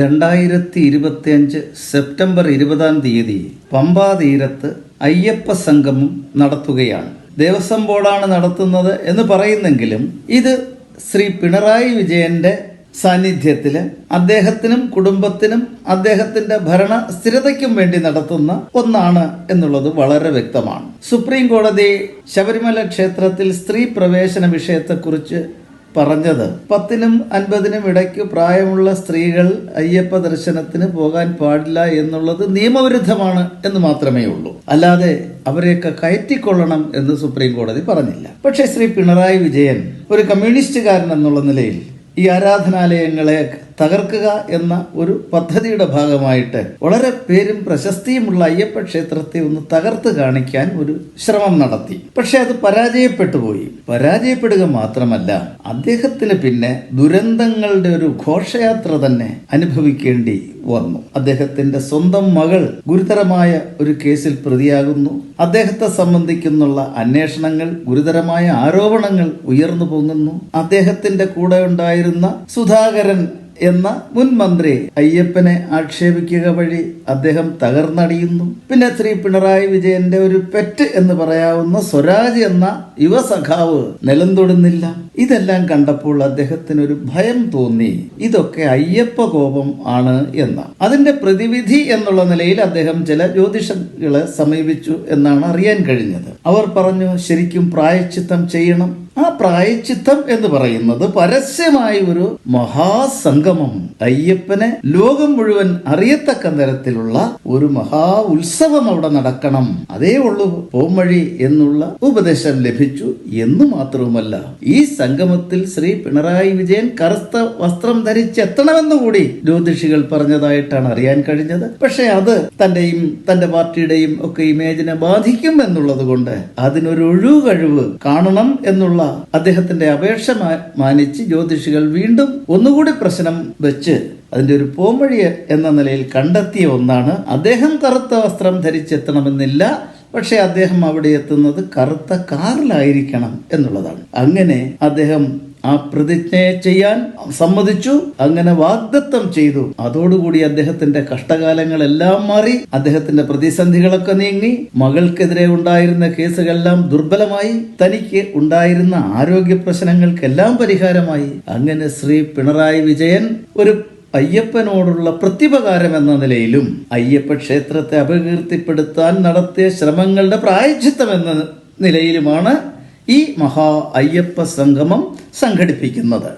രണ്ടായിരത്തി ഇരുപത്തിയഞ്ച് സെപ്റ്റംബർ ഇരുപതാം തീയതി പമ്പാ തീരത്ത് അയ്യപ്പ സംഗമം നടത്തുകയാണ്. ദേവസ്വം ബോർഡാണ് നടത്തുന്നത് എന്ന് പറയുന്നെങ്കിലും ഇത് ശ്രീ പിണറായി വിജയന്റെ സാന്നിധ്യത്തിൽ അദ്ദേഹത്തിനും കുടുംബത്തിനും അദ്ദേഹത്തിന്റെ ഭരണ സ്ഥിരതയ്ക്കും വേണ്ടി നടത്തുന്ന ഒന്നാണ് എന്നുള്ളത് വളരെ വ്യക്തമാണ്. സുപ്രീം കോടതി ശബരിമല ക്ഷേത്രത്തിൽ സ്ത്രീ പ്രവേശന വിഷയത്തെക്കുറിച്ച് പറഞ്ഞത്. പത്തിനും അൻപതിനും ഇടയ്ക്ക് പ്രായമുള്ള സ്ത്രീകൾ അയ്യപ്പ ദർശനത്തിന് പോകാൻ പാടില്ല എന്നുള്ളത് നിയമവിരുദ്ധമാണ് എന്ന് മാത്രമേ ഉള്ളൂ. അല്ലാതെ അവരെയൊക്കെ കയറ്റിക്കൊള്ളണം എന്ന് സുപ്രീം കോടതി പറഞ്ഞില്ല. പക്ഷേ ശ്രീ പിണറായി വിജയൻ ഒരു കമ്മ്യൂണിസ്റ്റുകാരൻ എന്നുള്ള നിലയിൽ ഈ ആരാധനാലയങ്ങളെ തകർക്കുക എന്ന ഒരു പദ്ധതിയുടെ ഭാഗമായിട്ട് വളരെ പേരും പ്രശസ്തിയുമുള്ള അയ്യപ്പ ക്ഷേത്രത്തെ ഒന്ന് തകർത്ത് കാണിക്കാൻ ഒരു ശ്രമം നടത്തി. പക്ഷെ അത് പരാജയപ്പെട്ടു പോയി. പരാജയപ്പെടുക മാത്രമല്ല അദ്ദേഹത്തിന് പിന്നെ ദുരന്തങ്ങളുടെ ഒരു ഘോഷയാത്ര തന്നെ അനുഭവിക്കേണ്ടി വന്നു. അദ്ദേഹത്തിന്റെ സ്വന്തം മകൾ ഗുരുതരമായ ഒരു കേസിൽ പ്രതിയാകുന്നു. അദ്ദേഹത്തെ സംബന്ധിക്കുന്നുള്ള അന്വേഷണങ്ങൾ ഗുരുതരമായ ആരോപണങ്ങൾ ഉയർന്നു പൊങ്ങുന്നു അദ്ദേഹത്തിന്റെ കൂടെ ഉണ്ടായിരുന്ന സുധാകരൻ എന്ന മുൻ മന്ത്രി അയ്യപ്പനെ ആക്ഷേപിക്കുക വഴി അദ്ദേഹം തകർന്നടിയുന്നു. പിന്നെ ശ്രീ പിണറായി വിജയന്റെ ഒരു പെറ്റ് എന്ന് പറയാവുന്ന സ്വരാജ് എന്ന യുവസഖാവ് നിലം തൊടുന്നില്ല ഇതെല്ലാം കണ്ടപ്പോൾ അദ്ദേഹത്തിന് ഒരു ഭയം തോന്നി. ഇതൊക്കെ അയ്യപ്പ കോപം ആണ് എന്ന്. അതിന്റെ പ്രതിവിധി എന്നുള്ള നിലയിൽ അദ്ദേഹം ചില ജ്യോതിഷങ്ങളെ സമീപിച്ചു എന്നാണ് അറിയാൻ കഴിഞ്ഞത്. അവർ പറഞ്ഞു ശരിക്കും പ്രായച്ചിത്തം ചെയ്യണം. ആ പ്രായച്ചിത്തം എന്ന് പറയുന്നത് പരസ്യമായ ഒരു മഹാസംഗമം. അയ്യപ്പനെ ലോകം മുഴുവൻ അറിയത്തക്ക തരത്തിലുള്ള ഒരു മഹാ ഉത്സവം അവിടെ നടക്കണം. അതേ ഉള്ളൂ പോംവഴി എന്നുള്ള ഉപദേശം ലഭിച്ചു എന്ന് മാത്രവുമല്ല ഈ സംഗമത്തിൽ ശ്രീ പിണറായി വിജയൻ കറുത്ത വസ്ത്രം ധരിച്ചെത്തണമെന്ന് കൂടി ജ്യോതിഷികൾ പറഞ്ഞതായിട്ടാണ് അറിയാൻ കഴിഞ്ഞത്. പക്ഷെ അത് തന്റെയും തന്റെ പാർട്ടിയുടെയും ഒക്കെ ഇമേജിനെ ബാധിക്കും എന്നുള്ളത് കൊണ്ട് അതിനൊരു ഒഴുകഴിവ് കാണണം എന്നുള്ള അദ്ദേഹത്തിന്റെ അപേക്ഷ മാനിച്ച് ജ്യോതിഷികൾ വീണ്ടും ഒന്നുകൂടി പ്രശ്നം വെച്ച് അതിന്റെ ഒരു പോംവഴി എന്ന നിലയിൽ കണ്ടെത്തിയ ഒന്നാണ്. അദ്ദേഹം കറുത്ത വസ്ത്രം ധരിച്ചെത്തണമെന്നില്ല. പക്ഷെ അദ്ദേഹം അവിടെ എത്തുന്നത് കറുത്ത കാറിലായിരിക്കണം എന്നുള്ളതാണ്. അങ്ങനെ അദ്ദേഹം ആ പ്രതിജ്ഞ ചെയ്യാൻ സമ്മതിച്ചു അങ്ങനെ വാഗ്ദത്തം ചെയ്തു. അതോടുകൂടി അദ്ദേഹത്തിന്റെ കഷ്ടകാലങ്ങളെല്ലാം മാറി അദ്ദേഹത്തിന്റെ പ്രതിസന്ധികളൊക്കെ നീങ്ങി. മകൾക്കെതിരെ ഉണ്ടായിരുന്ന കേസുകളെല്ലാം ദുർബലമായി. തനിക്ക് ഉണ്ടായിരുന്ന ആരോഗ്യ പ്രശ്നങ്ങൾക്കെല്ലാം പരിഹാരമായി. അങ്ങനെ ശ്രീ പിണറായി വിജയൻ ഒരു അയ്യപ്പനോടുള്ള പ്രതിപകാരം എന്ന നിലയിലും അയ്യപ്പ ക്ഷേത്രത്തെ അപകീർത്തിപ്പെടുത്താൻ നടത്തിയ ശ്രമങ്ങളുടെ പ്രായച്ചിത്തം എന്ന നിലയിലുമാണ് ഈ മഹാ അയ്യപ്പ സംഗമം സംഘടിപ്പിക്കുന്നത്.